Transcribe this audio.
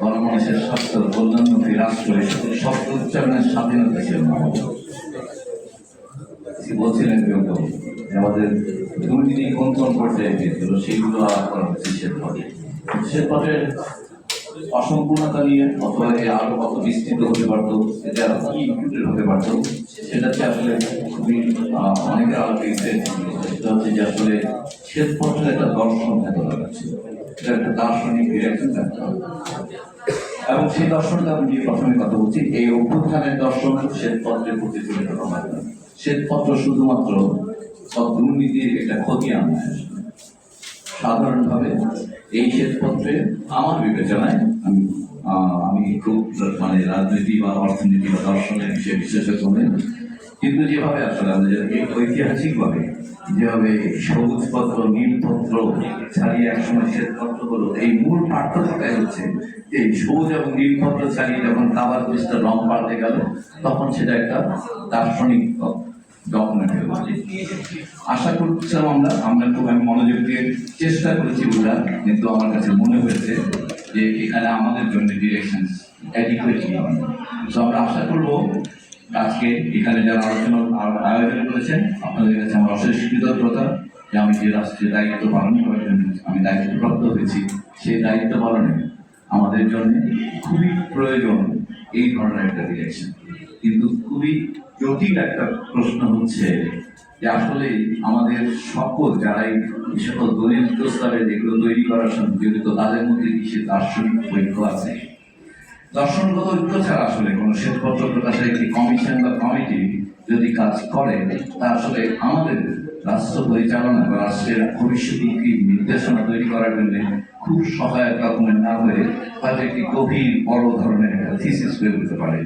গণমানুষের স্বাস্থ্য কল্যাণমুখী রাষ্ট্র শব্দ উচ্চারণের স্বাধীনতা ছিল বলছিলেন কেউ আমাদের দুর্নীতি কোন কোন পর্যায়ে সেগুলো আর করা হচ্ছে শ্বেতপটে শ্বেতপটের অসম্পূর্ণতা নিয়ে অথবা এ আরও কত বিস্তৃত হতে পারতো আরও কি হতে পারতো সেটাতে আসলে খুবই অনেকের আলোচিত সেটা হচ্ছে যে আসলে শ্বেতপটের একটা দর্শন থাকা এটা একটা দার্শনিক ডিরেকশন থাকতে হবে। এবং সেই দর্শনটা আমি নিয়ে প্রথমে কথা বলছি, এই অভ্যুত্থানের দর্শন শ্বেতপত্রের প্রতিফলিত হয়। শ্বেতপত্র শুধুমাত্র সব দুর্নীতির একটা ক্ষতি আনবে সাধারণভাবে এই শ্বেতপত্রে আমার বিবেচনায় আমি আমি খুব মানে রাজনীতি বা অর্থনীতি বা দর্শনের বিষয়ে বিশেষজ্ঞ কিন্তু যেভাবে আসলে আমাদের এই ঐতিহাসিকভাবে যেভাবে সবুজ পত্র নীলপত্র ছাড়িয়ে একসময় শ্বেতপত্র হলো, এই মূল পার্থক্যটাই হচ্ছে এই সবুজ এবং নীলপত্র ছাড়িয়ে যখন কাবার পৃষ্ঠা রং পাল্টে গেল, তখন সেটা একটা দার্শনিক ডকুমেন্ট হয়ে। আশা করছিলাম আমরা আমরা খুব আমি মনোযোগ দিয়ে চেষ্টা করেছি বোঝার কিন্তু আমার কাছে মনে হয়েছে যে এখানে আমাদের জন্য ডিরেকশন অ্যাডিকুয়েটলি তো আমরা আশা করব আজকে এখানে যারা আলোচনা, আয়োজন করেছেন, আপনাদের কাছে আমার অশেষ কৃতজ্ঞতা যে আমি যে রাষ্ট্রের দায়িত্ব পালন করার জন্য আমি দায়িত্বপ্রাপ্ত হয়েছি, সেই দায়িত্ব পালনে আমাদের জন্য খুবই প্রয়োজন এই ধরনের একটা ডিরেকশন কিন্তু খুবই জটিল একটা প্রশ্ন হচ্ছে যে আসলে আমাদের সকল যারা এই সকল দলিল প্রস্তাবে যেগুলো তৈরি করার সঙ্গে জড়িত তাদের মধ্যে কি সে দার্শনিক ঐক্য আছে দর্শনগত ঐক্য ছাড়া আসলে কোনো শ্বেতপত্র প্রকাশের একটি কমিশন বা কমিটি যদি কাজ করে, তা আসলে আমাদের রাষ্ট্র পরিচালনা বা রাষ্ট্রের ভবিষ্যৎমুখী নির্দেশনা তৈরি করার জন্য খুব সহায়ক রকমের না হয়ে হয়তো একটি গভীর বড় ধরনের থিসিস হয়ে উঠতে পারে।